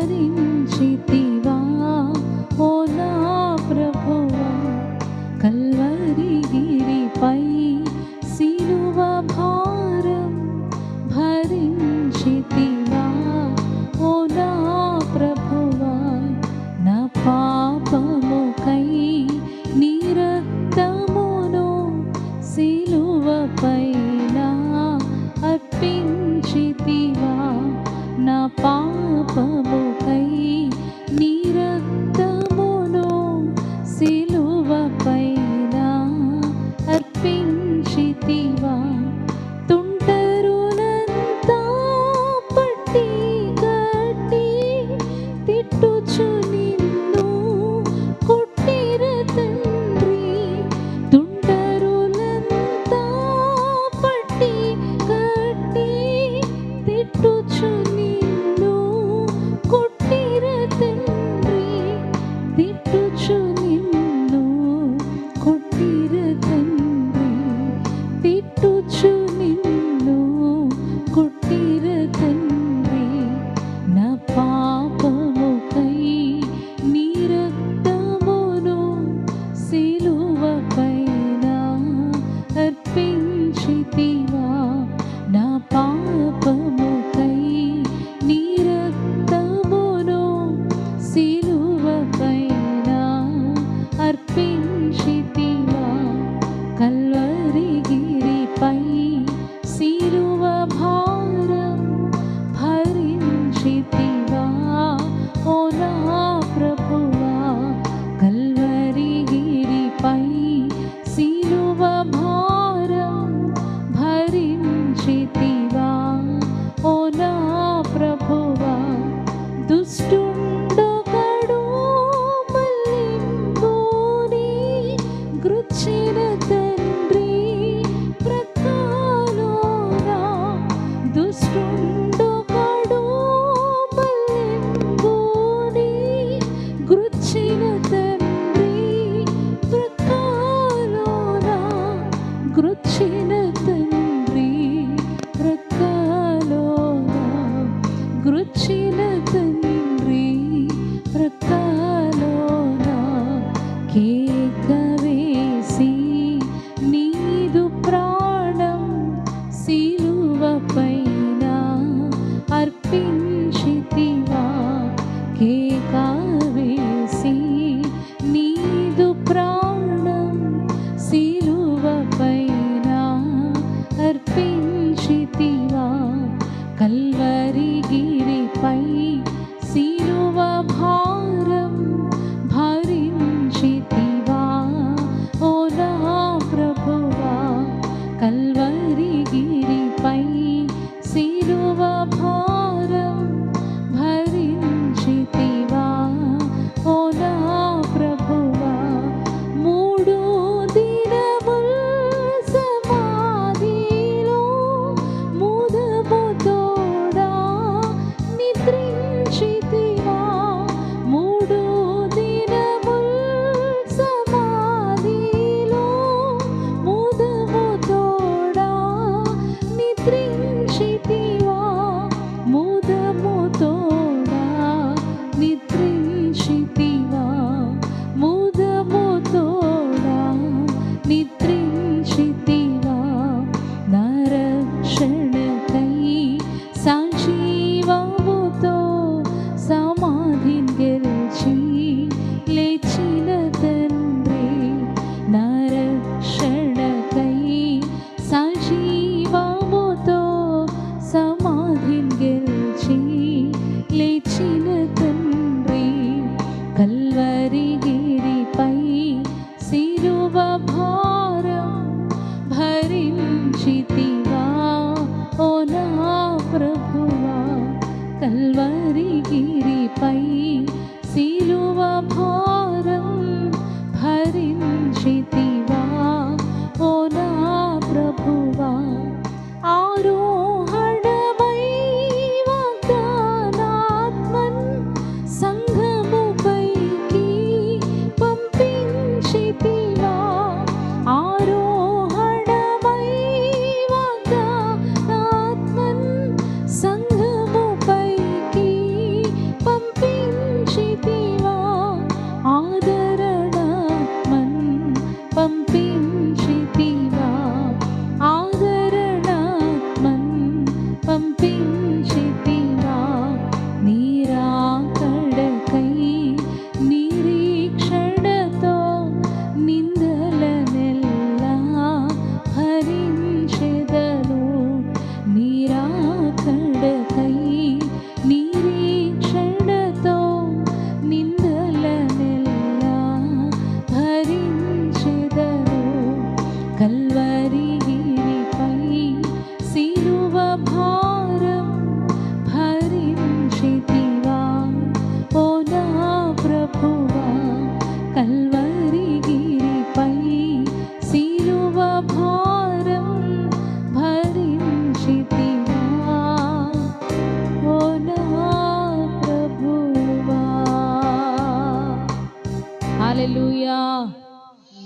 కనికరించితివా ఓ నా ప్రభువా కల్వరి గిరిపై సిలువ భారం భరించితివా? ఓ నా ప్రభువా నా పాపముకై నీరక్తమును సిలువపై కేకవేసి నీదు ప్రాణం సిలువపైన అర్పించితివా. కేకవేసి నీదు ప్రాణం సిలువపైన అర్పించితివా. కల్వరి గిరిపై సిలువ భార